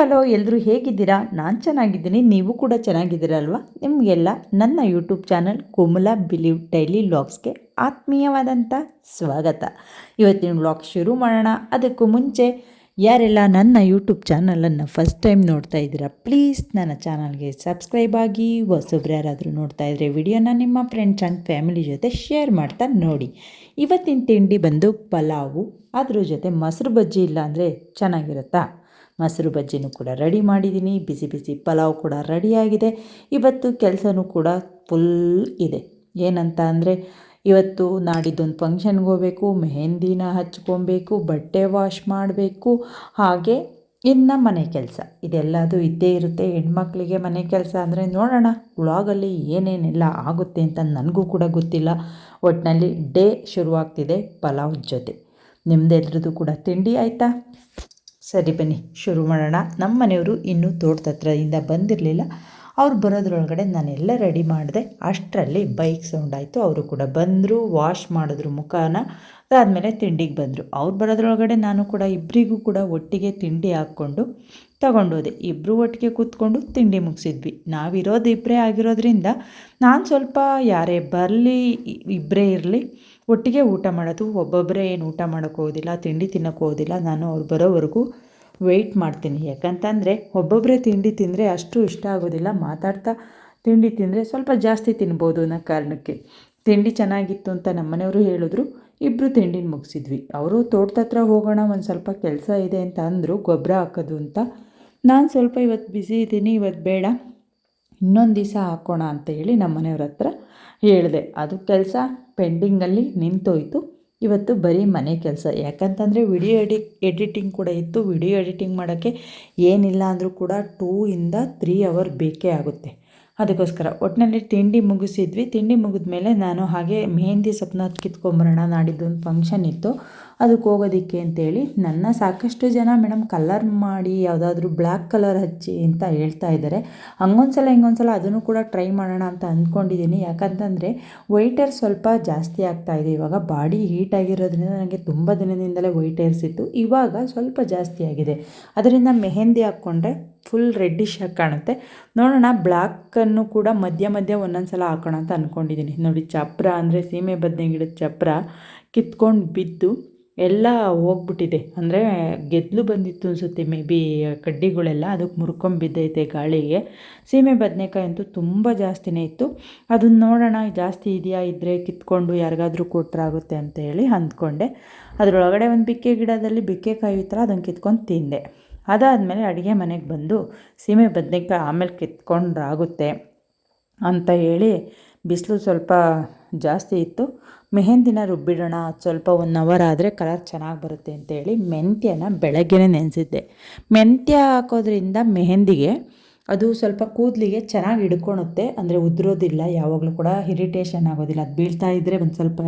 Hello ಎಲ್ಲರೂ ಹೇಗಿದ್ದೀರಾ? ನಾನು ಚೆನ್ನಾಗಿದ್ದೀನಿ, ನೀವು ಕೂಡ ಚೆನ್ನಾಗಿದ್ದೀರಲ್ವ? ನಿಮಗೆಲ್ಲ ನನ್ನ YouTube channel Komala believe daily ವ್ಲಾಗ್ಸ್ಗೆ ಆತ್ಮೀಯವಾದಂಥ ಸ್ವಾಗತ. ಇವತ್ತಿನ ವ್ಲಾಗ್ ಶುರು ಮಾಡೋಣ. ಅದಕ್ಕೂ ಮುಂಚೆ ಯಾರೆಲ್ಲ ನನ್ನ ಯೂಟ್ಯೂಬ್ ಚಾನಲನ್ನು ಫಸ್ಟ್ ಟೈಮ್ ನೋಡ್ತಾ ಇದ್ದೀರಾ, ಪ್ಲೀಸ್ ನನ್ನ ಚಾನಲ್ಗೆ ಸಬ್ಸ್ಕ್ರೈಬ್ ಆಗಿ ಹೊಸೊಬ್ರು ಯಾರಾದರೂ ನೋಡ್ತಾ ಇದ್ದರೆ ವಿಡಿಯೋನ ನಿಮ್ಮ ಫ್ರೆಂಡ್ಸ್ ಆ್ಯಂಡ್ ಫ್ಯಾಮಿಲಿ ಜೊತೆ ಶೇರ್ ಮಾಡ್ತಾ ನೋಡಿ. ಇವತ್ತಿನ ತಿಂಡಿ ಬಂದು ಪಲಾವು, ಅದ್ರ ಜೊತೆ ಮೊಸರು ಬಜ್ಜಿ ಇಲ್ಲಾಂದರೆ ಚೆನ್ನಾಗಿರುತ್ತಾ? ಮೊಸರು ಬಜ್ಜಿನೂ ಕೂಡ ರೆಡಿ ಮಾಡಿದ್ದೀನಿ. ಬಿಸಿ ಬಿಸಿ ಪಲಾವ್ ಕೂಡ ರೆಡಿಯಾಗಿದೆ. ಇವತ್ತು ಕೆಲಸನೂ ಕೂಡ ಫುಲ್ ಇದೆ. ಏನಂತ ಅಂದರೆ, ಇವತ್ತು ನಾಡಿದ್ದೊಂದು ಫಂಕ್ಷನ್ಗೆ ಹೋಗಬೇಕು, ಮೆಹಂದಿನ ಹಚ್ಕೊಬೇಕು, ಬಟ್ಟೆ ವಾಶ್ ಮಾಡಬೇಕು. ಹಾಗೆ ಇನ್ನು ಮನೆ ಕೆಲಸ. ಇದೆಲ್ಲದು ಇದ್ದೇ ಇರುತ್ತೆ. ಹೆಣ್ಮಕ್ಳಿಗೆ ಮನೆ ಕೆಲಸ ಅಂದರೆ ನೋಡೋಣ ಉಳಾಗಲ್ಲಿ ಏನೇನೆಲ್ಲ ಆಗುತ್ತೆ ಅಂತ ನನಗೂ ಕೂಡ ಗೊತ್ತಿಲ್ಲ. ಒಟ್ಟಿನಲ್ಲಿ ಡೇ ಶುರುವಾಗ್ತಿದೆ ಪಲಾವ್ ಜೊತೆ. ನಿಮ್ಮದೆಲ್ಲರದ್ದು ಕೂಡ ತಿಂಡಿ ಆಯಿತಾ? ಸರಿ ಬನ್ನಿ, ಶುರು ಮಾಡೋಣ. ನಮ್ಮ ಮನೆಯವರು ಇನ್ನೂ ತೋಟದ ಹತ್ರದಿಂದ ಬಂದಿರಲಿಲ್ಲ. ಅವ್ರು ಬರೋದ್ರೊಳಗಡೆ ನಾನೆಲ್ಲ ರೆಡಿ ಮಾಡಿದೆ. ಅಷ್ಟರಲ್ಲಿ ಬೈಕ್ ಸೌಂಡ್ ಆಯಿತು. ಅವರು ಕೂಡ ಬಂದರು ವಾಶ್ ಮಾಡಿದ್ರು ಮುಖಾನ. ಅದಾದಮೇಲೆ ತಿಂಡಿಗೆ ಬಂದರು. ಅವ್ರು ಬರೋದ್ರೊಳಗಡೆ ನಾನು ಕೂಡ ಇಬ್ಬರಿಗೂ ಕೂಡ ಒಟ್ಟಿಗೆ ತಿಂಡಿ ಹಾಕ್ಕೊಂಡು ತಗೊಂಡೋದೆ ಇಬ್ಬರು ಒಟ್ಟಿಗೆ ಕೂತ್ಕೊಂಡು ತಿಂಡಿ ಮುಗಿಸಿದ್ವಿ. ನಾವಿರೋದು ಇಬ್ಬರೇ ಆಗಿರೋದ್ರಿಂದ ನಾನು ಸ್ವಲ್ಪ ಯಾರೇ ಬರಲಿ ಇಬ್ಬರೇ ಇರಲಿ ಒಟ್ಟಿಗೆ ಊಟ ಮಾಡೋದು, ಒಬ್ಬೊಬ್ಬರೇ ಏನು ಊಟ ಮಾಡೋಕ್ಕೋದಿಲ್ಲ ತಿಂಡಿ ತಿನ್ನೋಕ್ಕೋಗೋದಿಲ್ಲ ನಾನು ಅವ್ರು ಬರೋವರೆಗೂ ವೆಯ್ಟ್ ಮಾಡ್ತೀನಿ. ಯಾಕಂತಂದರೆ ಒಬ್ಬೊಬ್ಬರೇ ತಿಂಡಿ ತಿಂದರೆ ಅಷ್ಟು ಇಷ್ಟ ಆಗೋದಿಲ್ಲ. ಮಾತಾಡ್ತಾ ತಿಂಡಿ ತಿಂದರೆ ಸ್ವಲ್ಪ ಜಾಸ್ತಿ ತಿನ್ಬೋದು ಅನ್ನೋ ಕಾರಣಕ್ಕೆ. ತಿಂಡಿ ಚೆನ್ನಾಗಿತ್ತು ಅಂತ ನಮ್ಮನೆಯವರು ಹೇಳಿದ್ರು. ಇಬ್ಬರು ತಿಂಡಿನ ಮುಗಿಸಿದ್ವಿ. ಅವರು ತೋಟದ ಹತ್ರ ಹೋಗೋಣ, ಒಂದು ಸ್ವಲ್ಪ ಕೆಲಸ ಇದೆ ಅಂತ ಅಂದರು. ಗೊಬ್ಬರ ಹಾಕೋದು ಅಂತ. ನಾನು ಸ್ವಲ್ಪ ಇವತ್ತು ಬ್ಯುಸಿ ಇದ್ದೀನಿ. ಇವತ್ತು ಬೇಡ. ಇನ್ನೊಂದು ದಿವಸ ಹಾಕೋಣ ಅಂತ ಹೇಳಿ ನಮ್ಮ ಮನೆಯವ್ರ ಹತ್ರ ಹೇಳಿದೆ. ಅದು ಕೆಲಸ ಪೆಂಡಿಂಗಲ್ಲಿ ನಿಂತೋಯ್ತು. ಇವತ್ತು ಬರೀ ಮನೆ ಕೆಲಸ. ಯಾಕಂತಂದರೆ ವಿಡಿಯೋ ಎಡಿ, ಎಡಿಟಿಂಗ್ ಕೂಡ ಇತ್ತು. ವಿಡಿಯೋ ಎಡಿಟಿಂಗ್ ಮಾಡೋಕ್ಕೆ ಏನಿಲ್ಲ ಅಂದರೂ ಕೂಡ ಟೂ ಇಂದ ತ್ರೀ ಅವರ್ ಬೇಕೇ ಆಗುತ್ತೆ. ಅದಕ್ಕೋಸ್ಕರ. ಒಟ್ಟಿನಲ್ಲಿ ತಿಂಡಿ ಮುಗಿಸಿದ್ವಿ. ತಿಂಡಿ ಮುಗಿದ ಮೇಲೆ ನಾನು ಹಾಗೆ ಮೆಹಂದಿ ಸೊಪ್ಪನ್ನ ಕಿತ್ಕೊಂಬರೋಣ ನಾಡಿದ್ದು ಒಂದು ಫಂಕ್ಷನ್ ಇತ್ತು. ಅದಕ್ಕೆ ಹೋಗೋದಿಕ್ಕೆ ಅಂತೇಳಿ ನನ್ನ ಸಾಕಷ್ಟು ಜನ ಮೇಡಮ್ ಕಲರ್ ಮಾಡಿ ಯಾವುದಾದ್ರೂ ಬ್ಲ್ಯಾಕ್ ಕಲರ್ ಹಚ್ಚಿ ಅಂತ ಹೇಳ್ತಾ ಇದ್ದಾರೆ. ಹಂಗೊಂದು ಸಲ ಹಿಂಗೊಂದು ಅದನ್ನು ಕೂಡ ಟ್ರೈ ಮಾಡೋಣ ಅಂತ ಅಂದ್ಕೊಂಡಿದ್ದೀನಿ. ಯಾಕಂತಂದರೆ ವೈಟರ್ ಸ್ವಲ್ಪ ಜಾಸ್ತಿ ಆಗ್ತಾ ಇದೆ. ಇವಾಗ ಬಾಡಿ ಹೀಟ್ ಆಗಿರೋದ್ರಿಂದ ನನಗೆ ತುಂಬ ದಿನದಿಂದಲೇ ವೈಟ್ ಏರ್ಸ್ ಇತ್ತು. ಇವಾಗ ಸ್ವಲ್ಪ ಜಾಸ್ತಿ ಆಗಿದೆ. ಅದರಿಂದ ಮೆಹೆಂದಿ ಹಾಕ್ಕೊಂಡ್ರೆ ಫುಲ್ ರೆಡ್ಡಿಶ್ ಆಗಿ ಕಾಣುತ್ತೆ. ನೋಡೋಣ ಬ್ಲ್ಯಾಕನ್ನು ಕೂಡ ಮಧ್ಯ ಮಧ್ಯ ಒಂದೊಂದು ಸಲ ಹಾಕೋಣ ಅಂತ ಅಂದ್ಕೊಂಡಿದ್ದೀನಿ. ನೋಡಿ, ಚಪ್ರ ಅಂದರೆ ಸೀಮೆ ಬದನೆ ಗಿಡದ ಚಪ್ರ ಕಿತ್ಕೊಂಡು ಬಿದ್ದು ಎಲ್ಲ ಹೋಗ್ಬಿಟ್ಟಿದೆ. ಅಂದರೆ ಗೆದ್ದಲು ಬಂದಿತ್ತು ಅನಿಸುತ್ತೆ ಮೇ ಬಿ ಕಡ್ಡಿಗಳೆಲ್ಲ, ಅದಕ್ಕೆ ಮುರ್ಕೊಂಬಿದ್ದೈತೆ ಗಾಳಿಗೆ. ಸೀಮೆ ಬದನೆಕಾಯಿ ಅಂತೂ ತುಂಬ ಜಾಸ್ತಿನೇ ಇತ್ತು. ಅದನ್ನು ನೋಡೋಣ ಜಾಸ್ತಿ ಇದೆಯಾ ಇದ್ದರೆ ಕಿತ್ಕೊಂಡು ಯಾರಿಗಾದರೂ ಕೊಟ್ಟರಾಗುತ್ತೆ ಅಂತ ಹೇಳಿ ಅಂದ್ಕೊಂಡೆ. ಅದರೊಳಗಡೆ ಒಂದು ಬಿಕ್ಕೆ ಗಿಡದಲ್ಲಿ ಬಿಕ್ಕೆಕಾಯಿ ಥರ ಅದನ್ನು ಕಿತ್ಕೊಂಡು ತಿಂದೆ. ಅದಾದಮೇಲೆ ಅಡುಗೆ ಮನೆಗೆ ಬಂದು ಸೀಮೆ ಬದನೆಕಾಯಿ ಆಮೇಲೆ ಕಿತ್ಕೊಂಡ್ರಾಗುತ್ತೆ ಅಂತ ಹೇಳಿ ಬಿಸಿಲು ಸ್ವಲ್ಪ ಜಾಸ್ತಿ ಇತ್ತು. ಮೆಹಂದಿನ ರುಬ್ಬಿಡೋಣ, ಸ್ವಲ್ಪ ಒನ್ ಅವರ್ ಆದರೆ ಕಲರ್ ಚೆನ್ನಾಗಿ ಬರುತ್ತೆ ಅಂತೇಳಿ ಮೆಂತ್ಯನ ಬೆಳಗ್ಗೆನೇ ನೆನೆಸಿದ್ದೆ. ಮೆಂತ್ಯ ಹಾಕೋದ್ರಿಂದ ಮೆಹಂದಿಗೆ ಅದು ಸ್ವಲ್ಪ ಕೂದಲಿಗೆ ಚೆನ್ನಾಗಿ ಹಿಡ್ಕೊಳುತ್ತೆ ಅಂದರೆ ಉದುರೋದಿಲ್ಲ, ಯಾವಾಗಲೂ ಕೂಡ ಇರಿಟೇಷನ್ ಆಗೋದಿಲ್ಲ. ಅದು ಬೀಳ್ತಾ ಇದ್ದರೆ ಒಂದು ಸ್ವಲ್ಪ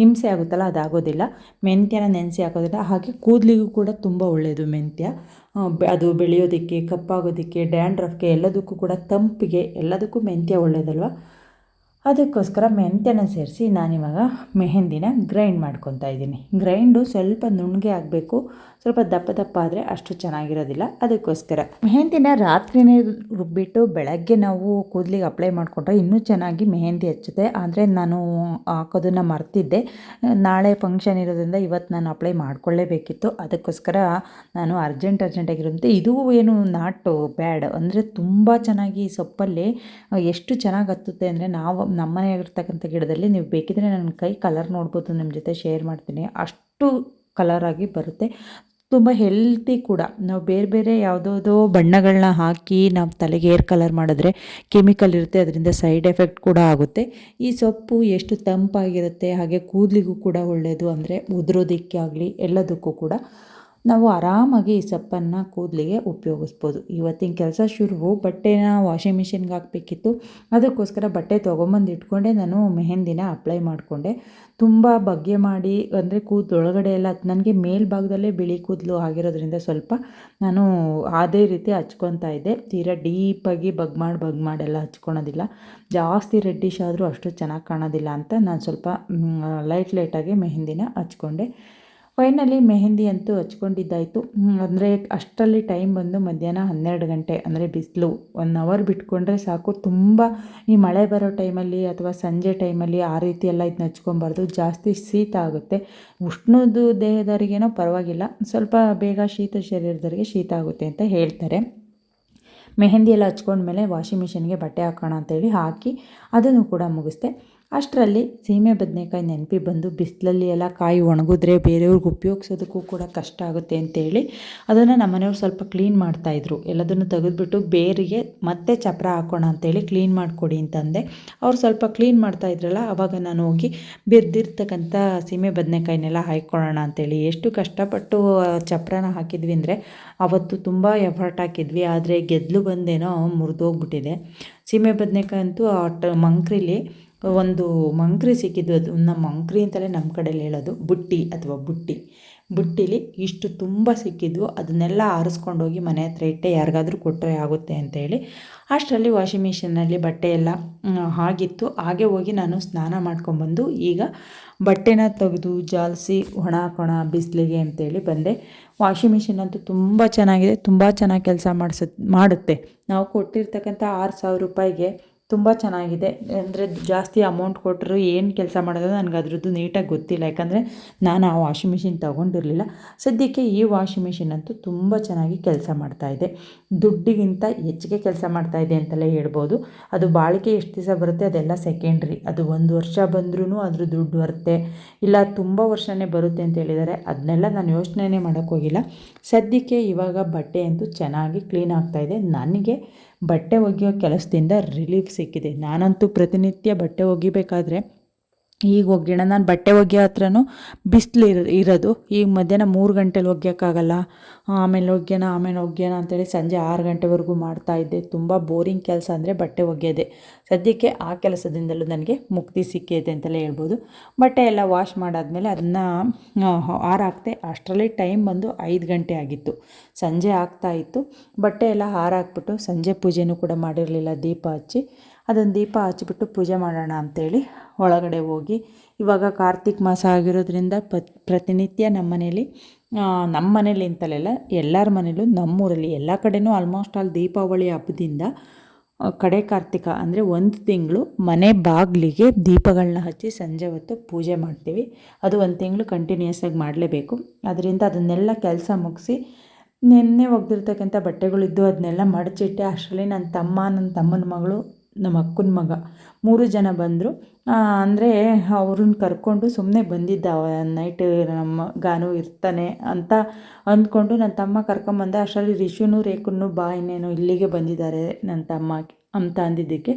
ಹಿಂಸೆ ಆಗುತ್ತಲ್ಲ, ಅದಾಗೋದಿಲ್ಲ. ಮೆಂತ್ಯನ ನೆನೆಸಿ ಹಾಕೋದಿಲ್ಲ. ಹಾಗೆ ಕೂದಲಿಗೂ ಕೂಡ ತುಂಬ ಒಳ್ಳೆಯದು ಮೆಂತ್ಯ. ಅದು ಬೆಳೆಯೋದಕ್ಕೆ, ಕಪ್ಪಾಗೋದಕ್ಕೆ ಡ್ಯಾಂಡ್ರಫ್ಗೆ ಎಲ್ಲದಕ್ಕೂ ಕೂಡ ತಂಪಿಗೆ ಎಲ್ಲದಕ್ಕೂ ಮೆಂತ್ಯ ಒಳ್ಳೆಯದಲ್ವ ಅದಕ್ಕೋಸ್ಕರ ಮೆಂತ್ಯನ ಸೇರಿಸಿ ನಾನಿವಾಗ ಮೆಹಂದಿನ ಗ್ರೈಂಡ್ ಮಾಡ್ಕೊತಾ ಇದ್ದೀನಿ. ಗ್ರೈಂಡು ಸ್ವಲ್ಪ ನುಣ್ಣಗೆ ಆಗಬೇಕು. ಸ್ವಲ್ಪ ದಪ್ಪ ದಪ್ಪ ಆದರೆ ಅಷ್ಟು ಚೆನ್ನಾಗಿರೋದಿಲ್ಲ. ಅದಕ್ಕೋಸ್ಕರ ಮೆಹಂದಿನ ರಾತ್ರಿನೇ ರುಬ್ಬಿಟ್ಟು ಬೆಳಗ್ಗೆ ನಾವು ಕೂದಲಿಗೆ ಅಪ್ಲೈ ಮಾಡಿಕೊಂಡ್ರೆ ಇನ್ನೂ ಚೆನ್ನಾಗಿ ಮೆಹಂದಿ ಹಚ್ಚುತ್ತೆ. ಆದರೆ ನಾನು ಹಾಕೋದನ್ನು ಮರ್ತಿದ್ದೆ. ನಾಳೆ ಫಂಕ್ಷನ್ ಇರೋದ್ರಿಂದ ಇವತ್ತು ನಾನು ಅಪ್ಲೈ ಮಾಡಿಕೊಳ್ಳೇಬೇಕಿತ್ತು. ಅದಕ್ಕೋಸ್ಕರ ನಾನು ಅರ್ಜೆಂಟ್ ಅರ್ಜೆಂಟಾಗಿರುತ್ತೆ ಇದು ಏನು ನಾಟ್ ಬ್ಯಾಡ್ ಅಂದರೆ ತುಂಬ ಚೆನ್ನಾಗಿ ಸೊಪ್ಪಲ್ಲಿ ಎಷ್ಟು ಚೆನ್ನಾಗಿ ಹತ್ತುತ್ತೆ ಅಂದರೆ ನಾವು ನಮ್ಮನೆಯಾಗಿರ್ತಕ್ಕಂಥ ಗಿಡದಲ್ಲಿ ನೀವು ಬೇಕಿದ್ರೆ ನನ್ನ ಕೈ ಕಲರ್ ನೋಡ್ಬೋದು ನಿಮ್ಮ ಜೊತೆ ಶೇರ್ ಮಾಡ್ತೀನಿ. ಅಷ್ಟು ಕಲರಾಗಿ ಬರುತ್ತೆ. ತುಂಬ ಹೆಲ್ತಿ ಕೂಡ. ನಾವು ಬೇರೆ ಬೇರೆ ಯಾವುದೋ ಬಣ್ಣಗಳನ್ನ ಹಾಕಿ ನಾವು ತಲೆಗೆ ಏರ್ ಕಲರ್ ಮಾಡಿದ್ರೆ ಕೆಮಿಕಲ್ ಇರುತ್ತೆ, ಅದರಿಂದ ಸೈಡ್ ಎಫೆಕ್ಟ್ ಕೂಡ ಆಗುತ್ತೆ. ಈ ಸೊಪ್ಪು ಎಷ್ಟು ತಂಪಾಗಿರುತ್ತೆ, ಹಾಗೆ ಕೂದಲಿಗೂ ಕೂಡ ಒಳ್ಳೆಯದು ಅಂದರೆ ಉದುರೋದಿಕ್ಕೆ ಆಗಲಿ ಎಲ್ಲದಕ್ಕೂ ಕೂಡ. ನಾವು ಆರಾಮಾಗಿ ಈ ಸೊಪ್ಪನ್ನು ಕೂದಲಿಗೆ ಉಪಯೋಗಿಸ್ಬೋದು. ಇವತ್ತಿನ ಕೆಲಸ ಶುರು, ಬಟ್ಟೆನ ವಾಷಿಂಗ್ ಮಿಷಿನ್ಗೆ ಹಾಕಬೇಕಿತ್ತು. ಅದಕ್ಕೋಸ್ಕರ ಬಟ್ಟೆ ತೊಗೊಂಬಂದು ಇಟ್ಕೊಂಡೆ. ನಾನು ಮೆಹಂದಿನ ಅಪ್ಲೈ ಮಾಡಿಕೊಂಡೆ. ತುಂಬ ಬಗ್ಗೆ ಮಾಡಿ, ಅಂದರೆ ಕೂದಲು ಒಳಗಡೆ ಎಲ್ಲ, ನನಗೆ ಮೇಲ್ಭಾಗದಲ್ಲೇ ಬಿಳಿ ಕೂದಲು ಆಗಿರೋದ್ರಿಂದ ಸ್ವಲ್ಪ ನಾನು ಅದೇ ರೀತಿ ಹಚ್ಕೊತಾ ಇದ್ದೆ. ತೀರಾ ಡೀಪಾಗಿ ಬಗ್ ಮಾಡಿ, ಬಗ್ ಮಾಡೆಲ್ಲ ಹಚ್ಕೊಳೋದಿಲ್ಲ. ಜಾಸ್ತಿ ರೆಡ್ಡಿಶ್ ಆದರೂ ಅಷ್ಟು ಚೆನ್ನಾಗಿ ಕಾಣೋದಿಲ್ಲ ಅಂತ ನಾನು ಸ್ವಲ್ಪ ಲೈಟ್ ಲೈಟಾಗಿ ಮೆಹಂದಿನ ಹಚ್ಕೊಂಡೆ. ಫೈನಲಿ ಮೆಹಂದಿ ಅಂತೂ ಹಚ್ಕೊಂಡಿದ್ದಾಯಿತು. ಅಂದರೆ ಅಷ್ಟರಲ್ಲಿ ಟೈಮ್ ಬಂದು ಮಧ್ಯಾಹ್ನ ಹನ್ನೆರಡು ಗಂಟೆ, ಅಂದರೆ ಬಿಸಿಲು ಒನ್ ಅವರ್ ಬಿಟ್ಕೊಂಡ್ರೆ ಸಾಕು. ತುಂಬ ಈ ಮಳೆ ಬರೋ ಟೈಮಲ್ಲಿ ಅಥವಾ ಸಂಜೆ ಟೈಮಲ್ಲಿ ಆ ರೀತಿ ಎಲ್ಲ ಇದನ್ನ ಹಚ್ಕೊಬಾರ್ದು. ಜಾಸ್ತಿ ಶೀತ ಆಗುತ್ತೆ. ಉಷ್ಣದ್ದು ದೇಹದವರಿಗೇನೋ ಪರವಾಗಿಲ್ಲ. ಸ್ವಲ್ಪ ಬೇಗ ಶೀತ ಶರೀರದವರಿಗೆ ಶೀತ ಆಗುತ್ತೆ ಅಂತ ಹೇಳ್ತಾರೆ. ಮೆಹಂದಿ ಎಲ್ಲ ಹಚ್ಕೊಂಡ್ಮೇಲೆ ವಾಷಿಂಗ್ ಮಿಷಿನ್ಗೆ ಬಟ್ಟೆ ಹಾಕೋಣ ಅಂತೇಳಿ ಹಾಕಿ ಅದನ್ನು ಕೂಡ ಮುಗಿಸ್ದೆ. ಅಷ್ಟರಲ್ಲಿ ಸೀಮೆ ಬದನೆಕಾಯಿ ನೆನಪಿ ಬಂದು ಬಿಸಿಲಲ್ಲಿ ಎಲ್ಲ ಕಾಯಿ ಒಣಗಿದ್ರೆ ಬೇರೆಯವ್ರಿಗೆ ಉಪಯೋಗಿಸೋದಕ್ಕೂ ಕೂಡ ಕಷ್ಟ ಆಗುತ್ತೆ ಅಂತೇಳಿ ಅದನ್ನು ನಮ್ಮ ಮನೆಯವ್ರು ಸ್ವಲ್ಪ ಕ್ಲೀನ್ ಮಾಡ್ತಾಯಿದ್ರು ಎಲ್ಲದನ್ನು ತೆಗೆದುಬಿಟ್ಟು ಬೇರಿಗೆ ಮತ್ತೆ ಚಪ್ರ ಹಾಕೋಣ ಅಂತೇಳಿ ಕ್ಲೀನ್ ಮಾಡಿಕೊಡಿ ಅಂತಂದೆ. ಅವ್ರು ಸ್ವಲ್ಪ ಕ್ಲೀನ್ ಮಾಡ್ತಾಯಿದ್ರಲ್ಲ ಆವಾಗ ನಾನು ಹೋಗಿ ಬಿದ್ದಿರ್ತಕ್ಕಂಥ ಸೀಮೆ ಬದನೆಕಾಯಿನೆಲ್ಲ ಹಾಕ್ಕೊಳ್ಳೋಣ ಅಂತೇಳಿ. ಎಷ್ಟು ಕಷ್ಟಪಟ್ಟು ಚಪ್ರನ ಹಾಕಿದ್ವಿ ಅಂದರೆ ಅವತ್ತು ತುಂಬ ಎಫರ್ಟ್ ಹಾಕಿದ್ವಿ, ಆದರೆ ಗೆದ್ದಲು ಬಂದೇನೋ ಮುರಿದೋಗ್ಬಿಟ್ಟಿದೆ. ಸೀಮೆ ಬದನೆಕಾಯಿ ಅಂತೂ ಆ ಟ ಮಂಕ್ರಿಲಿ ಒಂದು ಮಂಕ್ರಿ ಸಿಕ್ಕಿದ್ದು, ಅದು ನಮ್ಮ ಮಂಕ್ರಿ ಅಂತಲೇ ನಮ್ಮ ಕಡೆಯಲ್ಲಿ ಹೇಳೋದು, ಬುಟ್ಟಿ ಅಥವಾ ಬುಟ್ಟಿ. ಬುಟ್ಟಿಲಿ ಇಷ್ಟು ತುಂಬ ಸಿಕ್ಕಿದ್ವು, ಅದನ್ನೆಲ್ಲ ಆರಿಸ್ಕೊಂಡೋಗಿ ಮನೆ ಹತ್ರ ಇಟ್ಟೆ, ಯಾರಿಗಾದರೂ ಕೊಟ್ಟರೆ ಆಗುತ್ತೆ ಅಂತೇಳಿ ಅಷ್ಟರಲ್ಲಿ ವಾಷಿಂಗ್ ಮಿಷಿನಲ್ಲಿ ಬಟ್ಟೆ ಎಲ್ಲ ಆಗಿತ್ತು. ಹಾಗೆ ಹೋಗಿ ನಾನು ಸ್ನಾನ ಮಾಡ್ಕೊಂಬಂದು ಈಗ ಬಟ್ಟೆನ ತೆಗೆದು ಜಾಲಿಸಿ, ಒಣ ಹಾಕೋಣ ಬಿಸಿಲಿಗೆ ಅಂತೇಳಿ ಬಂದೆ. ವಾಷಿಂಗ್ ಮಿಷಿನ್ ಅಂತೂ ತುಂಬ ಚೆನ್ನಾಗಿದೆ, ತುಂಬ ಚೆನ್ನಾಗಿ ಕೆಲಸ ಮಾಡಿಸ, ಮಾಡುತ್ತೆ. ನಾವು ಕೊಟ್ಟಿರ್ತಕ್ಕಂಥ ಆರು ಸಾವಿರ ರೂಪಾಯಿಗೆ ತುಂಬ ಚೆನ್ನಾಗಿದೆ. ಅಂದರೆ ಜಾಸ್ತಿ ಅಮೌಂಟ್ ಕೊಟ್ಟರು ಏನು ಕೆಲಸ ಮಾಡೋದು ನನಗೆ ಅದರದ್ದು ನೀಟಾಗಿ ಗೊತ್ತಿಲ್ಲ. ಯಾಕಂದರೆ ನಾನು ಆ ವಾಷಿಂಗ್ ಮಿಷಿನ್ ತೊಗೊಂಡಿರಲಿಲ್ಲ. ಸದ್ಯಕ್ಕೆ ಈ ವಾಷಿಂಗ್ ಮಿಷಿನ್ ಅಂತೂ ತುಂಬ ಚೆನ್ನಾಗಿ ಕೆಲಸ ಮಾಡ್ತಾಯಿದೆ ದುಡ್ಡಿಗಿಂತ ಹೆಚ್ಚಿಗೆ ಕೆಲಸ ಮಾಡ್ತಾಯಿದೆ ಅಂತಲೇ ಹೇಳ್ಬೋದು. ಅದು ಬಾಳಿಕೆ ಎಷ್ಟು ದಿವಸ ಬರುತ್ತೆ ಅದೆಲ್ಲ ಸೆಕೆಂಡ್ರಿ ಅದು ಒಂದು ವರ್ಷ ಬಂದ್ರೂ ಅದ್ರ ದುಡ್ಡು ಬರುತ್ತೆ ಇಲ್ಲ ತುಂಬ ವರ್ಷನೇ ಬರುತ್ತೆ ಅಂತ ಹೇಳಿದ್ದಾರೆ ಅದನ್ನೆಲ್ಲ ನಾನು ಯೋಚನೆ ಮಾಡೋಕ್ಕೋಗಿಲ್ಲ ಸದ್ಯಕ್ಕೆ ಇವಾಗ ಬಟ್ಟೆ ಅಂತೂ ಚೆನ್ನಾಗಿ ಕ್ಲೀನ್ ಆಗ್ತಾಯಿದೆ ನನಗೆ ಬಟ್ಟೆ ಒಗೆಯೋ ಕೆಲಸದಿಂದ ರಿಲೀಫ್ ಸಿಕ್ಕಿದೆ. ನಾನಂತೂ ಪ್ರತಿನಿತ್ಯ ಬಟ್ಟೆ ಒಗಿಬೇಕಾದ್ರೆ ಈಗ ಒಗ್ಯೋಣ ನಾನು ಬಟ್ಟೆ ಒಗೆಯೋ ಹತ್ರನೂ ಬಿಸಿಲು ಇರ, ಇರೋದು. ಈಗ ಮಧ್ಯಾಹ್ನ ಮೂರು ಗಂಟೆಲಿ ಒಗ್ಯೋಕ್ಕಾಗಲ್ಲ. ಆಮೇಲೆ ಒಗ್ಯೋಣ ಆಮೇಲೆ ಒಗ್ಯೋಣ ಅಂತೇಳಿ ಸಂಜೆ ಆರು ಗಂಟೆವರೆಗೂ ಮಾಡ್ತಾಯಿದ್ದೆ ತುಂಬ ಬೋರಿಂಗ್ ಕೆಲಸ ಅಂದರೆ ಬಟ್ಟೆ ಒಗೆಯೋದೆ. ಸದ್ಯಕ್ಕೆ ಆ ಕೆಲಸದಿಂದಲೂ ನನಗೆ ಮುಕ್ತಿ ಸಿಕ್ಕಿದೆ ಅಂತಲೇ ಹೇಳ್ಬೋದು. ಬಟ್ಟೆ ಎಲ್ಲ ವಾಶ್ ಮಾಡಾದಮೇಲೆ ಅದನ್ನು ಹಾರಾಕ್ತೆ ಅಷ್ಟರಲ್ಲಿ ಟೈಮ್ ಬಂದು ಐದು ಗಂಟೆ ಆಗಿತ್ತು. ಸಂಜೆ ಆಗ್ತಾಯಿತ್ತು ಬಟ್ಟೆ ಎಲ್ಲ ಹಾರಾಕ್ಬಿಟ್ಟು ಸಂಜೆ ಪೂಜೆನೂ ಕೂಡ ಮಾಡಿರಲಿಲ್ಲ. ದೀಪ ಹಚ್ಚಿ. ಅದನ್ನು ದೀಪ ಹಚ್ಚಿಬಿಟ್ಟು ಪೂಜೆ ಮಾಡೋಣ ಅಂಥೇಳಿ ಒಳಗಡೆ ಹೋಗಿ. ಇವಾಗ ಕಾರ್ತಿಕ್ ಮಾಸ ಆಗಿರೋದ್ರಿಂದ ಪತ್ ಪ್ರತಿನಿತ್ಯ ನಮ್ಮ ಮನೇಲಿ ನಮ್ಮ ಮನೇಲಿ ಎಲ್ಲರ ಮನೇಲೂ, ನಮ್ಮೂರಲ್ಲಿ ಎಲ್ಲ ಕಡೆಯೂ ಆಲ್ಮೋಸ್ಟ್ ಆಲ್ ದೀಪಾವಳಿ ಹಬ್ಬದಿಂದ ಕಡೆ ಕಾರ್ತಿಕ ಅಂದರೆ ಒಂದು ತಿಂಗಳು ಮನೆ ಬಾಗಿಲಿಗೆ ದೀಪಗಳನ್ನ ಹಚ್ಚಿ ಸಂಜೆ ಹೊತ್ತು ಪೂಜೆ ಮಾಡ್ತೀವಿ. ಅದು ಒಂದು ತಿಂಗಳು ಕಂಟಿನ್ಯೂಸ್ ಆಗಿ ಮಾಡಲೇಬೇಕು. ಅದರಿಂದ ಅದನ್ನೆಲ್ಲ ಕೆಲಸ ಮುಗಿಸಿ, ನಿನ್ನೆ ಒಗೆದಿರ್ತಕ್ಕಂಥ ಬಟ್ಟೆಗಳಿದ್ದು ಅದನ್ನೆಲ್ಲ ಮಡಚಿಟ್ಟೆ, ಅಷ್ಟರಲ್ಲಿ ನನ್ನ ತಮ್ಮ ನನ್ನ ತಮ್ಮನ ಮಗಳು ನಮ್ಮ ಅಕ್ಕನ ಮಗ. ಮೂರು ಜನ ಬಂದರು. ಅಂದರೆ ಅವ್ರನ್ನ ಕರ್ಕೊಂಡು ಸುಮ್ಮನೆ ಬಂದಿದ್ದ ನೈಟ್ ನಮ್ಮ ಗಾನು ಇರ್ತಾನೆ ಅಂತ ಅಂದ್ಕೊಂಡು ನನ್ನ ತಮ್ಮ ಕರ್ಕೊಂಬಂದ ಅಷ್ಟರಲ್ಲಿ ರಿಷುನು, ರೇಖುನು ಬಾ ಇನ್ನೇನು ಇಲ್ಲಿಗೆ ಬಂದಿದ್ದಾರೆ ನನ್ನ ತಮ್ಮ ಅಂತ ಅಂದಿದ್ದಕ್ಕೆ.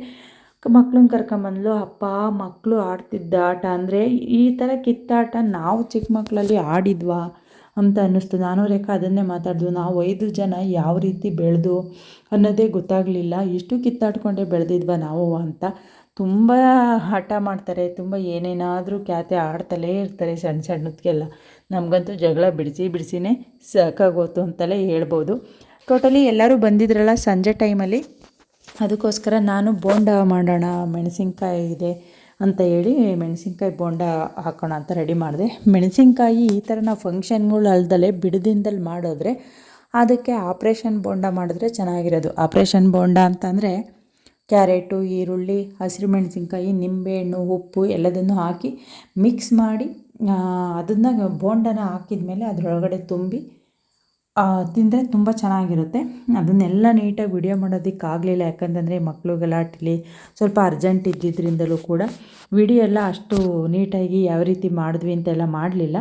ಮಕ್ಳನ್ನ ಕರ್ಕೊಂಬಂದ್ಲು ಅಪ್ಪ ಮಕ್ಕಳು ಆಡ್ತಿದ್ದ ಆಟ. ಅಂದರೆ ಈ ಥರ ಕಿತ್ತಾಟ ನಾವು ಚಿಕ್ಕ ಮಕ್ಕಳಲ್ಲಿ ಆಡಿದ್ವಾ? ಅಂತ ಅನ್ನಿಸ್ತು. ನಾನು ರೇಖಾ ಅದನ್ನೇ ಮಾತಾಡ್ದು, ನಾವು ಐದು ಜನ ಯಾವ ರೀತಿ ಬೆಳೆದು ಅನ್ನೋದೇ ಗೊತ್ತಾಗಲಿಲ್ಲ. ಇಷ್ಟು ಕಿತ್ತಾಡ್ಕೊಂಡೆ ಬೆಳೆದಿದ್ವ ನಾವು ಅಂತ ತುಂಬ ಹಠ ಮಾಡ್ತಾರೆ. ತುಂಬ ಏನೇನಾದರೂ ಖ್ಯಾತೆ ಆಡ್ತಲೇ ಇರ್ತಾರೆ ಸಣ್ಣ ಸಣ್ಣದಕ್ಕೆಲ್ಲ ನಮಗಂತೂ ಜಗಳ ಬಿಡಿಸಿ ಬಿಡಿಸಿನೇ ಸಾಕಾಗೋತು ಅಂತಲೇ ಹೇಳ್ಬೋದು. ಟೋಟಲಿ ಎಲ್ಲರೂ ಬಂದಿದ್ರಲ್ಲ ಸಂಜೆ ಟೈಮಲ್ಲಿ. ಅದಕ್ಕೋಸ್ಕರ ನಾನು ಬೋಂಡ ಮಾಡೋಣ, ಮೆಣಸಿನ್ಕಾಯಿ ಇದೆ ಅಂತ ಹೇಳಿ ಮೆಣಸಿನ್ಕಾಯಿ ಬೋಂಡ ಹಾಕೋಣ ಅಂತ ರೆಡಿ ಮಾಡಿದೆ. ಮೆಣಸಿನ್ಕಾಯಿ ಈ ಥರ ನಾವು ಫಂಕ್ಷನ್ಗಳು ಅಲ್ದಲೆ ಬಿಡದಿಂದಲ್ಲಿ ಮಾಡಿದ್ರೆ ಅದಕ್ಕೆ ಆಪ್ರೇಷನ್ ಬೋಂಡ ಮಾಡಿದ್ರೆ ಚೆನ್ನಾಗಿರೋದು. ಆಪ್ರೇಷನ್ ಬೋಂಡ ಅಂತಂದರೆ ಕ್ಯಾರೆಟು, ಈರುಳ್ಳಿ, ಹಸಿರು ಮೆಣಸಿನ್ಕಾಯಿ, ನಿಂಬೆಹಣ್ಣು, ಉಪ್ಪು ಎಲ್ಲದನ್ನು ಹಾಕಿ ಮಿಕ್ಸ್ ಮಾಡಿ ಅದನ್ನು ಬೋಂಡನ ಹಾಕಿದ ಮೇಲೆ ಅದರೊಳಗಡೆ ತುಂಬಿ ತಿಂದರೆ ತುಂಬ ಚೆನ್ನಾಗಿರುತ್ತೆ. ಅದನ್ನೆಲ್ಲ ನೀಟಾಗಿ ವಿಡಿಯೋ ಮಾಡೋದಕ್ಕಾಗಲಿಲ್ಲ. ಯಾಕಂತಂದರೆ ಮಕ್ಕಳು ಗಲಾಟೆಲಿ ಸ್ವಲ್ಪ ಅರ್ಜೆಂಟ್ ಇದ್ದಿದ್ದರಿಂದಲೂ ಕೂಡ ವಿಡಿಯೋ ಎಲ್ಲ ಅಷ್ಟು ನೀಟಾಗಿ ಯಾವ ರೀತಿ ಮಾಡಿದ್ವಿ ಅಂತೆಲ್ಲ ಮಾಡಲಿಲ್ಲ.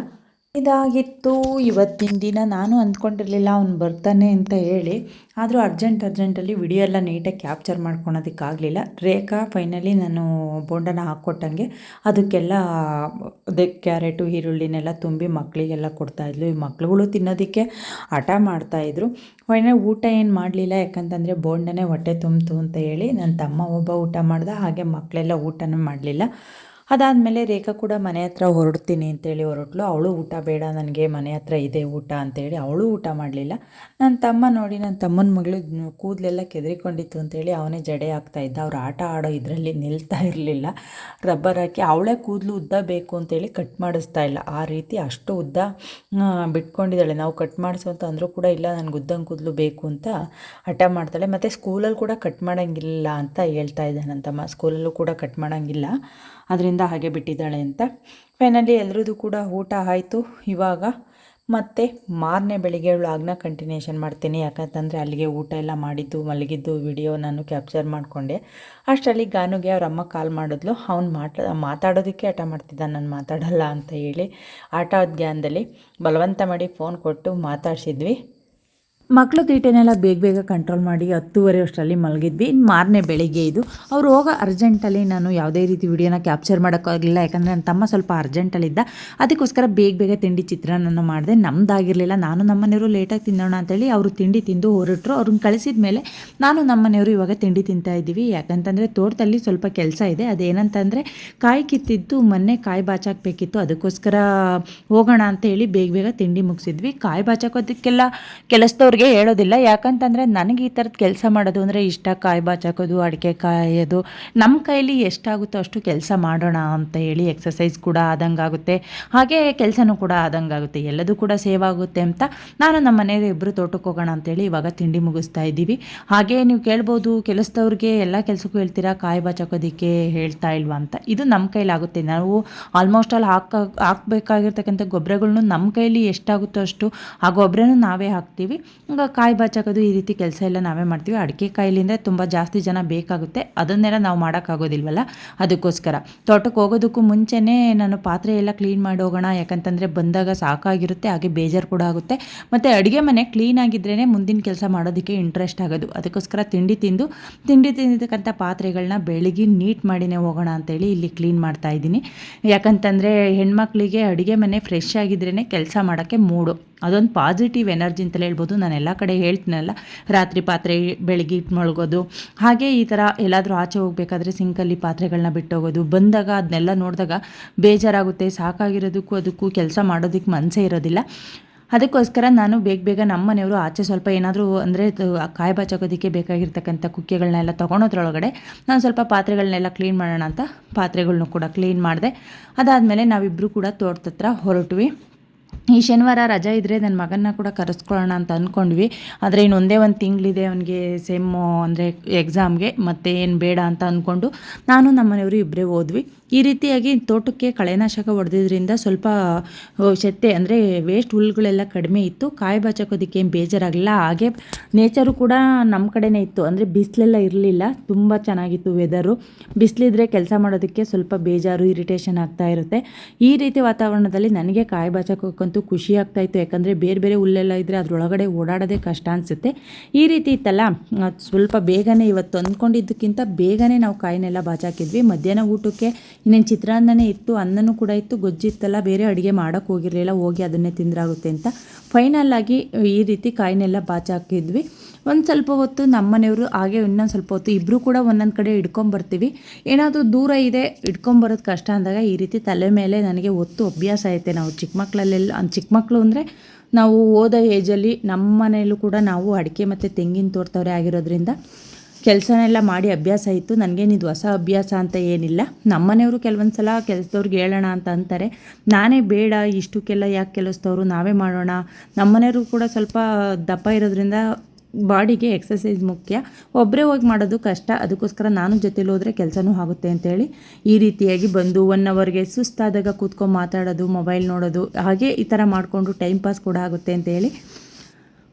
ಇದಾಗಿತ್ತು. ಇವತ್ತಿನ ದಿನ ನಾನು ಅಂದ್ಕೊಂಡಿರಲಿಲ್ಲ, ಅವ್ನು ಬರ್ತಾನೆ ಅಂತ ಹೇಳಿ. ಆದರೂ ಅರ್ಜೆಂಟ್ ಅರ್ಜೆಂಟಲ್ಲಿ ವಿಡಿಯೋ ಎಲ್ಲ ನೀಟಾಗಿ ಕ್ಯಾಪ್ಚರ್ ಮಾಡ್ಕೊಳೋದಕ್ಕಾಗಲಿಲ್ಲ. ರೇಖಾ ಫೈನಲಿ ನಾನು ಬೋಂಡನ ಹಾಕ್ಕೊಟ್ಟಂಗೆ ಅದಕ್ಕೆಲ್ಲ, ಅದೇ ಕ್ಯಾರೆಟು ಈರುಳ್ಳಿನೆಲ್ಲ ತುಂಬಿ ಮಕ್ಕಳಿಗೆಲ್ಲ ಕೊಡ್ತಾಯಿದ್ಲು. ಈ ಮಕ್ಳುಗಳು ತಿನ್ನೋದಕ್ಕೆ ಹಠ ಮಾಡ್ತಾಯಿದ್ರು. ಫೈನಲ್ ಊಟ ಏನು ಮಾಡಲಿಲ್ಲ, ಯಾಕಂತಂದರೆ ಬೋಂಡನೇ ಹೊಟ್ಟೆ ತುಂಬಿತು ಅಂತ ಹೇಳಿ. ನನ್ನ ತಮ್ಮ ಒಬ್ಬ ಊಟ ಮಾಡ್ದೆ, ಹಾಗೆ ಮಕ್ಕಳೆಲ್ಲ ಊಟನೂ ಮಾಡಲಿಲ್ಲ. ಅದಾದಮೇಲೆ ರೇಖಾ ಕೂಡ ಮನೆ ಹತ್ರ ಹೊರಡ್ತೀನಿ ಅಂತೇಳಿ ಹೊರಟ್ಲು. ಅವಳು ಊಟ ಬೇಡ, ನನಗೆ ಮನೆ ಹತ್ರ ಇದೆ ಊಟ ಅಂತೇಳಿ ಅವಳು ಊಟ ಮಾಡಲಿಲ್ಲ. ನನ್ನ ತಮ್ಮ ನೋಡಿ ನನ್ನ ತಮ್ಮನ ಮಗಳು ಕೂದಲೆಲ್ಲ ಕೆದರಿಕೊಂಡಿತ್ತು ಅಂತೇಳಿ ಅವನೇ ಜಡೆ ಆಗ್ತಾ ಇದ್ದ. ಅವ್ರು ಆಟ ಆಡೋ ಇದರಲ್ಲಿ ನಿಲ್ತಾ ಇರಲಿಲ್ಲ. ರಬ್ಬರ್ ಹಾಕಿ ಅವಳೇ ಕೂದಲು ಉದ್ದ ಬೇಕು ಅಂತೇಳಿ ಕಟ್ ಮಾಡಿಸ್ತಾ ಇಲ್ಲ. ಆ ರೀತಿ ಅಷ್ಟು ಉದ್ದ ಬಿಟ್ಕೊಂಡಿದ್ದಾಳೆ. ನಾವು ಕಟ್ ಮಾಡಿಸೋಂತ ಅಂತ ಅಂದರೂ ಕೂಡ ಇಲ್ಲ, ನನಗೆ ಉದ್ದಂಗೆ ಕೂದಲು ಬೇಕು ಅಂತ ಹಠ ಮಾಡ್ತಾಳೆ. ಮತ್ತು ಸ್ಕೂಲಲ್ಲಿ ಕೂಡ ಕಟ್ ಮಾಡೋಂಗಿಲ್ಲ ಅಂತ ಹೇಳ್ತಾ ಇದ್ದೆ ನನ್ನ ತಮ್ಮ. ಸ್ಕೂಲಲ್ಲೂ ಕೂಡ ಕಟ್ ಮಾಡೋಂಗಿಲ್ಲ. ಅದರಿಂದ ಹಾಗೆ ಬಿಟ್ಟಿದ್ದಾಳೆ ಅಂತ. ಫೈನಲಿ ಎಲ್ರದ್ದು ಕೂಡ ಊಟ ಆಯಿತು. ಇವಾಗ ಮತ್ತು ಮಾರನೇ ಬೆಳಿಗ್ಗೆ ವ್ಲಾಗ್ನ ಕಂಟಿನ್ಯೂಷನ್ ಮಾಡ್ತೀನಿ. ಯಾಕಂತಂದರೆ ಅಲ್ಲಿಗೆ ಊಟ ಎಲ್ಲ ಮಾಡಿದ್ದು, ಮಲಗಿದ್ದು ವಿಡಿಯೋ ನಾನು ಕ್ಯಾಪ್ಚರ್ ಮಾಡಿಕೊಂಡೆ. ಅಷ್ಟರಲ್ಲಿ ಗಾನುಗೆ ಅವ್ರ ಅಮ್ಮ ಕಾಲ್ ಮಾಡಿದ್ಲು. ಅವ್ನು ಮಾಟ ಮಾತಾಡೋದಕ್ಕೆ ಆಟ ಮಾಡ್ತಿದ್ದ ನಾನು ಮಾತಾಡಲ್ಲ ಅಂತ ಹೇಳಿ ಆಟ ಜ್ಞಾನದಲ್ಲಿ ಬಲವಂತ ಮಾಡಿ ಫೋನ್ ಕೊಟ್ಟು ಮಾತಾಡ್ಸಿದ್ವಿ. ಮಕ್ಕಳು ತೀಟೆನೆಲ್ಲ ಬೇಗ ಬೇಗ ಕಂಟ್ರೋಲ್ ಮಾಡಿ ಹತ್ತುವರೆ ಅಷ್ಟರಲ್ಲಿ ಮಲಗಿದ್ವಿ. ಇನ್ನು ಮಾರನೇ ಬೆಳಿಗ್ಗೆ ಇದು. ಅವ್ರು ಹೋಗೋ ಅರ್ಜೆಂಟಲ್ಲಿ ನಾನು ಯಾವುದೇ ರೀತಿ ವಿಡಿಯೋನ ಕ್ಯಾಪ್ಚರ್ ಮಾಡೋಕ್ಕಾಗಲಿಲ್ಲ ಯಾಕಂದರೆ ನನ್ನ ತಮ್ಮ ಸ್ವಲ್ಪ ಅರ್ಜೆಂಟಲ್ಲಿದ್ದ ಅದಕ್ಕೋಸ್ಕರ ಬೇಗ ಬೇಗ ತಿಂಡಿ ಚಿತ್ರಾನ್ನ ಮಾಡಿದೆ. ನಮ್ಮದಾಗಿರಲಿಲ್ಲ ನಾನು ನಮ್ಮನೆಯವರು ಲೇಟಾಗಿ ತಿನ್ನೋಣ ಅಂತೇಳಿ ಅವರು ತಿಂಡಿ ತಿಂದು ಹೊರಟರು. ಅವ್ರನ್ನ ಕಳಿಸಿದ ಮೇಲೆ ನಾನು ನಮ್ಮನೆಯವರು ಇವಾಗ ತಿಂಡಿ ತಿಂತಾ ಇದ್ದೀವಿ. ಯಾಕಂತಂದರೆ ತೋಟದಲ್ಲಿ ಸ್ವಲ್ಪ ಕೆಲಸ ಇದೆ. ಅದೇನಂತಂದರೆ ಕಾಯಿ ಕಿತ್ತಿದ್ದು, ಮೊನ್ನೆ ಕಾಯಿ ಬಾಚಾಕಬೇಕಿತ್ತು. ಅದಕ್ಕೋಸ್ಕರ ಹೋಗೋಣ ಅಂತ ಹೇಳಿ ಬೇಗ ಬೇಗ ತಿಂಡಿ ಮುಗಿಸಿದ್ವಿ. ಕಾಯಿ ಬಾಚಾಕೋದಕ್ಕೆಲ್ಲ ಕೆಲಸದವ್ರಿಗೆ ಹೇಳೋದಿಲ್ಲ. ಯಾಕಂತಂದರೆ ನನಗೆ ಈ ಥರದ್ದು ಕೆಲಸ ಮಾಡೋದು ಅಂದರೆ ಇಷ್ಟ. ಕಾಯಿ ಬಾಚಾಕೋದು ಅಡಿಕೆ ಕಾಯೋದು. ನಮ್ಮ ಕೈಲಿ ಎಷ್ಟಾಗುತ್ತೋ ಅಷ್ಟು ಕೆಲಸ ಮಾಡೋಣ ಅಂತ ಹೇಳಿ ಎಕ್ಸಸೈಸ್ ಕೂಡ ಆದಂಗೆ ಆಗುತ್ತೆ ಹಾಗೆ ಕೆಲಸನೂ ಕೂಡ ಆದಂಗೆ ಆಗುತ್ತೆ ಎಲ್ಲದೂ ಕೂಡ ಸೇವ್ ಆಗುತ್ತೆ ಅಂತ ನಾನು ನಮ್ಮ ಮನೆಯವರು ಇಬ್ಬರು ತೋಟಕ್ಕೆ ಹೋಗೋಣ ಅಂತೇಳಿ ಇವಾಗ ತಿಂಡಿ ಮುಗಿಸ್ತಾ ಇದ್ದೀವಿ. ಹಾಗೆ ನೀವು ಕೇಳ್ಬೋದು, ಕೆಲಸದವ್ರಿಗೆ ಎಲ್ಲ ಕೆಲಸಕ್ಕೂ ಹೇಳ್ತೀರಾ, ಕಾಯಿ ಬಾಚಾಕೋದಕ್ಕೆ ಹೇಳ್ತಾ ಇಲ್ವಾ ಅಂತ. ಇದು ನಮ್ಮ ಕೈಲಾಗುತ್ತೆ. ನಾವು ಆಲ್ಮೋಸ್ಟ್ ಅಲ್ಲಿ ಹಾಕ, ಹಾಕಬೇಕಾಗಿರ್ತಕ್ಕಂಥ ಗೊಬ್ಬರಗಳ್ನು ನಮ್ಮ ಕೈಲಿ ಎಷ್ಟಾಗುತ್ತೋ ಅಷ್ಟು ಆ ಗೊಬ್ಬರನೂ ನಾವೇ ಹಾಕ್ತೀವಿ. ಕಾಯಿ ಬಾಚಾಕೋದು ಈ ರೀತಿ ಕೆಲಸ ಎಲ್ಲ ನಾವೇ ಮಾಡ್ತೀವಿ. ಅಡಿಕೆ ಕಾಯಿಲಿಂದ ತುಂಬ ಜಾಸ್ತಿ ಜನ ಬೇಕಾಗುತ್ತೆ. ಅದನ್ನೆಲ್ಲ ನಾವು ಮಾಡೋಕ್ಕಾಗೋದಿಲ್ವಲ್ಲ? ಅದಕ್ಕೋಸ್ಕರ. ತೋಟಕ್ಕೆ ಹೋಗೋದಕ್ಕೂ ಮುಂಚೆನೇ ನಾನು ಪಾತ್ರೆ ಎಲ್ಲ ಕ್ಲೀನ್ ಮಾಡಿ ಹೋಗೋಣ. ಯಾಕಂತಂದರೆ ಬಂದಾಗ ಸಾಕಾಗಿರುತ್ತೆ. ಹಾಗೆ ಬೇಜಾರು ಕೂಡ ಆಗುತ್ತೆ. ಮತ್ತು ಅಡುಗೆ ಮನೆ ಕ್ಲೀನ್ ಆಗಿದ್ರೇ ಮುಂದಿನ ಕೆಲಸ ಮಾಡೋದಕ್ಕೆ ಇಂಟ್ರೆಸ್ಟ್ ಆಗೋದು. ಅದಕ್ಕೋಸ್ಕರ ತಿಂಡಿ ತಿಂದು, ತಿಂಡಿ ತಿಂದಿರ್ತಕ್ಕಂಥ ಪಾತ್ರೆಗಳನ್ನ ಬೆಳಗ್ಗೆ ನೀಟ್ ಮಾಡಿನೇ ಹೋಗೋಣ ಅಂತೇಳಿ ಇಲ್ಲಿ ಕ್ಲೀನ್ ಮಾಡ್ತಾ ಇದ್ದೀನಿ. ಯಾಕಂತಂದರೆ ಹೆಣ್ಮಕ್ಳಿಗೆ ಅಡುಗೆ ಮನೆ ಫ್ರೆಶ್ ಆಗಿದ್ರೇ ಕೆಲಸ ಮಾಡೋಕ್ಕೆ ಮೂಡು. ಅದೊಂದು ಪಾಸಿಟಿವ್ ಎನರ್ಜಿ ಅಂತಲೇ ಹೇಳ್ಬೋದು. ನಾನು ಎಲ್ಲ ಕಡೆ ಹೇಳ್ತೀನಲ್ಲ, ರಾತ್ರಿ ಪಾತ್ರೆ ಬೆಳಗ್ಗೆ ಇಟ್ಟು ಮಲಗೋದು, ಹಾಗೆ ಈ ಥರ ಎಲ್ಲಾದರೂ ಆಚೆ ಹೋಗಬೇಕಾದ್ರೆ ಸಿಂಕಲ್ಲಿ ಪಾತ್ರೆಗಳನ್ನ ಬಿಟ್ಟೋಗೋದು, ಬಂದಾಗ ಅದನ್ನೆಲ್ಲ ನೋಡಿದಾಗ ಬೇಜಾರಾಗುತ್ತೆ, ಸಾಕಾಗಿರೋದಕ್ಕೂ ಅದಕ್ಕೂ ಕೆಲಸ ಮಾಡೋದಕ್ಕೆ ಮನಸ್ಸೇ ಇರೋದಿಲ್ಲ. ಅದಕ್ಕೋಸ್ಕರ ನಾನು ಬೇಗ ಬೇಗ ನಮ್ಮ ಮನೆಯವರು ಆಚೆ ಸ್ವಲ್ಪ ಏನಾದರೂ ಅಂದರೆ ಕಾಯಿ ಬಾಚಾಕೋದಕ್ಕೆ ಬೇಕಾಗಿರ್ತಕ್ಕಂಥ ಕುಕ್ಕೆಗಳನ್ನೆಲ್ಲ ತೊಗೊಳೋದ್ರೊಳಗಡೆ ನಾನು ಸ್ವಲ್ಪ ಪಾತ್ರೆಗಳನ್ನೆಲ್ಲ ಕ್ಲೀನ್ ಮಾಡೋಣ ಅಂತ ಪಾತ್ರೆಗಳನ್ನೂ ಕೂಡ ಕ್ಲೀನ್ ಮಾಡಿದೆ. ಅದಾದಮೇಲೆ ನಾವಿಬ್ಬರು ಕೂಡ ತೋಟದ ಹತ್ರ ಹೊರಟ್ವಿ. ಈ ಶನಿವಾರ ರಜಾ ಇದ್ದರೆ ನನ್ನ ಮಗನ್ನ ಕೂಡ ಕರೆಸ್ಕೊಳ್ಳೋಣ ಅಂತ ಅಂದ್ಕೊಂಡ್ವಿ ಆದರೆ ಇನ್ನು ಒಂದೇ ಒಂದು ತಿಂಗಳಿದೆ ಅವನಿಗೆ ಸೆಮ್ಮು ಅಂದರೆ ಎಕ್ಸಾಮ್ಗೆ ಮತ್ತೆ ಏನು ಬೇಡ ಅಂತ ಅಂದ್ಕೊಂಡು ನಾನು ನಮ್ಮ ಮನೆಯವರು ಇಬ್ಬರೇ ಹೋದ್ವಿ. ಈ ರೀತಿಯಾಗಿ ತೋಟಕ್ಕೆ ಕಳೆನಾಶಕ ಹೊಡೆದಿದ್ರಿಂದ ಸ್ವಲ್ಪ ಶೆತ್ತೆ ಅಂದರೆ ವೇಸ್ಟ್ ಹುಲ್ಗಳೆಲ್ಲ ಕಡಿಮೆ ಇತ್ತು. ಕಾಯಿ ಬಾಚಕೋದಕ್ಕೆ ಏನು ಬೇಜಾರಾಗಲಿಲ್ಲ. ಹಾಗೆ ನೇಚರು ಕೂಡ ನಮ್ಮ ಕಡೆನೇ ಇತ್ತು. ಅಂದರೆ ಬಿಸಿಲೆಲ್ಲ ಇರಲಿಲ್ಲ. ತುಂಬ ಚೆನ್ನಾಗಿತ್ತು ವೆದರು ಬಿಸಿಲಿದ್ರೆ ಕೆಲಸ ಮಾಡೋದಕ್ಕೆ ಸ್ವಲ್ಪ ಬೇಜಾರು ಇರಿಟೇಷನ್ ಆಗ್ತಾ ಇರುತ್ತೆ. ಈ ರೀತಿ ವಾತಾವರಣದಲ್ಲಿ ನನಗೆ ಕಾಯಿ ಬಾಚಕೋಕ್ಕಂತೂ ಖುಷಿ ಆಗ್ತಾಯಿತ್ತು ಯಾಕಂದರೆ ಬೇರೆ ಬೇರೆ ಹುಲ್ಲೆಲ್ಲ ಇದ್ದರೆ ಅದರೊಳಗಡೆ ಓಡಾಡೋದೇ ಕಷ್ಟ ಅನಿಸುತ್ತೆ. ಈ ರೀತಿ ಇತ್ತಲ್ಲ ಸ್ವಲ್ಪ ಬೇಗನೆ ಇವತ್ತು ಅಂದ್ಕೊಂಡಿದ್ದಕ್ಕಿಂತ ಬೇಗನೆ ನಾವು ಕಾಯಿನೆಲ್ಲ ಬಾಚಾಕಿದ್ವಿ. ಮಧ್ಯಾಹ್ನ ಊಟಕ್ಕೆ ಇನ್ನೇನು ಚಿತ್ರಾನ್ನನೇ ಇತ್ತು, ಅನ್ನನೂ ಕೂಡ ಇತ್ತು. ಗೊಜ್ಜಿತ್ತಲ್ಲ ಬೇರೆ ಅಡುಗೆ ಮಾಡೋಕ್ಕೆ ಹೋಗಿರಲಿಲ್ಲ, ಹೋಗಿ ಅದನ್ನೇ ತಿಂದ್ರಾಗುತ್ತೆ ಅಂತ. ಫೈನಲ್ ಆಗಿ ಈ ರೀತಿ ಕಾಯಿನೆಲ್ಲ ಬಾಚಾಕಿದ್ವಿ. ಒಂದು ಸ್ವಲ್ಪ ಹೊತ್ತು ನಮ್ಮ ಮನೆಯವರು, ಹಾಗೆ ಇನ್ನೊಂದು ಸ್ವಲ್ಪ ಹೊತ್ತು ಇಬ್ಬರು ಕೂಡ ಒಂದೊಂದು ಕಡೆ ಇಟ್ಕೊಂಬರ್ತೀವಿ ಏನಾದರೂ ದೂರ ಇದೆ ಇಟ್ಕೊಂಬರೋದು ಕಷ್ಟ ಅಂದಾಗ ಈ ರೀತಿ ತಲೆ ಮೇಲೆ ನನಗೆ ಒತ್ತು ಅಭ್ಯಾಸ ಐತೆ. ನಾವು ಚಿಕ್ಕ ಮಕ್ಕಳಲ್ಲೆಲ್ಲ ಚಿಕ್ಕ ಮಕ್ಕಳು ಅಂದರೆ ನಾವು ಓದೋ ಏಜಲ್ಲಿ ನಮ್ಮ ಮನೆಯಲ್ಲೂ ಕೂಡ ನಾವು ಅಡಿಕೆ ಮತ್ತು ತೆಂಗಿನ ತೋರ್ತವ್ರೆ ಆಗಿರೋದ್ರಿಂದ ಕೆಲಸನೆಲ್ಲ ಮಾಡಿ ಅಭ್ಯಾಸ ಇತ್ತು. ನನಗೇನಿದು ಹೊಸ ಅಭ್ಯಾಸ ಅಂತ ಏನಿಲ್ಲ. ನಮ್ಮನೆಯವರು ಕೆಲವೊಂದು ಸಲ ಕೆಲಸದವ್ರಿಗೆ ಹೇಳೋಣ ಅಂತ ಅಂತಾರೆ. ನಾನೇ ಬೇಡ, ಇಷ್ಟಕ್ಕೆಲ್ಲ ಯಾಕೆ ಕೆಲಸದವರು? ನಾವೇ ಮಾಡೋಣ. ನಮ್ಮನೆಯವರು ಕೂಡ ಸ್ವಲ್ಪ ದಪ್ಪ ಇರೋದ್ರಿಂದ ಬಾಡಿಗೆ ಎಕ್ಸಸೈಸ್ ಮುಖ್ಯ. ಒಬ್ಬರೇ ಹೋಗಿ ಮಾಡೋದು ಕಷ್ಟ. ಅದಕ್ಕೋಸ್ಕರ ನಾನು ಜೊತೆಲಿ ಹೋದರೆ ಕೆಲಸನೂ ಆಗುತ್ತೆ ಅಂತೇಳಿ ಈ ರೀತಿಯಾಗಿ ಬಂದು ಒನ್ ಅವರ್ಗೆ ಸುಸ್ತಾದಾಗ ಕೂತ್ಕೊಂಡು ಮಾತಾಡೋದು ಮೊಬೈಲ್ ನೋಡೋದು, ಹಾಗೆ ಈ ಥರ ಮಾಡಿಕೊಂಡು ಟೈಮ್ ಪಾಸ್ ಕೂಡ ಆಗುತ್ತೆ ಅಂತೇಳಿ.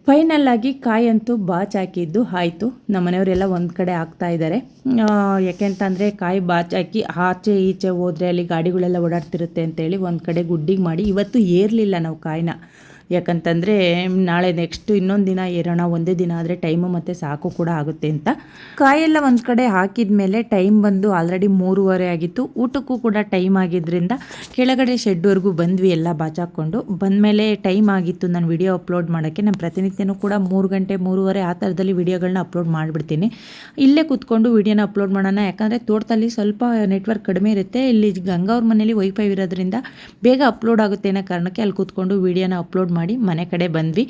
ಫೈನಲ್ಲಾಗಿ ಕಾಯಂತೂ ಬಾಚ್ ಹಾಕಿದ್ದು ಆಯಿತು. ನಮ್ಮ ಮನೆಯವರೆಲ್ಲ ಒಂದು ಕಡೆ ಹಾಕ್ತಾ ಇದ್ದಾರೆ. ಯಾಕೆಂತಂದರೆ ಕಾಯಿ ಬಾಚ್ ಹಾಕಿ ಆಚೆ ಈಚೆ ಹೋದರೆ ಅಲ್ಲಿ ಗಾಡಿಗಳೆಲ್ಲ ಓಡಾಡ್ತಿರುತ್ತೆ ಅಂತೇಳಿ ಒಂದು ಕಡೆ ಗುಡ್ಡಿಗೆ ಮಾಡಿ. ಇವತ್ತು ಏರಲಿಲ್ಲ ನಾವು ಕಾಯಿನ. ಯಾಕಂತಂದರೆ, ನಾಳೆ ನೆಕ್ಸ್ಟ್ ಇನ್ನೊಂದು ದಿನ ಏರೋಣ, ಒಂದೇ ದಿನ ಆದರೆ ಟೈಮು ಮತ್ತು ಸಾಕು ಕೂಡ ಆಗುತ್ತೆ ಅಂತ. ಕಾಯೆಲ್ಲ ಒಂದು ಕಡೆ ಹಾಕಿದ ಮೇಲೆ ಟೈಮ್ ಬಂದು ಆಲ್ರೆಡಿ ಮೂರುವರೆ ಆಗಿತ್ತು. ಊಟಕ್ಕೂ ಕೂಡ ಟೈಮ್ ಆಗಿದ್ದರಿಂದ ಕೆಳಗಡೆ ಶೆಡ್ವರೆಗೂ ಬಂದ್ವಿ ಎಲ್ಲ ಬಾಚಾಕೊಂಡು ಬಂದಮೇಲೆ ಟೈಮ್ ಆಗಿತ್ತು ನಾನು ವಿಡಿಯೋ ಅಪ್ಲೋಡ್ ಮಾಡೋಕ್ಕೆ. ನಾನು ಪ್ರತಿನಿತ್ಯನೂ ಕೂಡ ಮೂರು ಗಂಟೆ, ಮೂರುವರೆ ಆ ಥರದಲ್ಲಿ ವಿಡಿಯೋಗಳನ್ನ ಅಪ್ಲೋಡ್ ಮಾಡಿಬಿಡ್ತೀನಿ. ಇಲ್ಲೇ ಕೂತ್ಕೊಂಡು ವಿಡಿಯೋನ ಅಪ್ಲೋಡ್ ಮಾಡೋಣ. ಯಾಕಂದರೆ ತೋಟದಲ್ಲಿ ಸ್ವಲ್ಪ ನೆಟ್ವರ್ಕ್ ಕಡಿಮೆ ಇರುತ್ತೆ. ಇಲ್ಲಿ ಗಂಗಾವ್ರ ಮನೇಲಿ ವೈಫೈ ಇರೋದ್ರಿಂದ ಬೇಗ ಅಪ್ಲೋಡ್ ಆಗುತ್ತೆ ಅನ್ನೋ ಕಾರಣಕ್ಕೆ ಅಲ್ಲಿ ಕೂತ್ಕೊಂಡು ವಿಡಿಯೋನ ಅಪ್ಲೋಡ್ ಮಾಡಿ ಮನೆ ಕಡೆ ಬಂದ್ವಿ.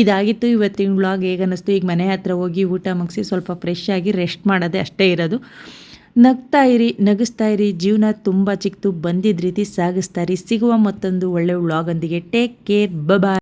ಇದಾಗಿತ್ತು, ಇವತ್ತಿನ ವ್ಲಾಗ್ ಹೇಗೆ ಅನ್ನಿಸ್ತು ಈಗ ಮನೆ ಹತ್ರ ಹೋಗಿ ಊಟ ಮುಗಿಸಿ ಸ್ವಲ್ಪ ಫ್ರೆಶ್ ಆಗಿ ರೆಸ್ಟ್ ಮಾಡೋದೇ ಅಷ್ಟೇ ಇರೋದು. ನಗ್ತಾ ಇರಿ, ನಗಿಸ್ತಾ ಇರಿ. ಜೀವನ ತುಂಬ ಚಿಕ್ಕದು ಬಂದಿದ್ದ ರೀತಿ ಸಾಗಿಸ್ತಾ ಇರಿ. ಸಿಗುವ ಮತ್ತೊಂದು ಒಳ್ಳೆ ವ್ಲಾಗೊಂದಿಗೆ ಟೇಕ್ ಕೇರ್ ಬಾಯ್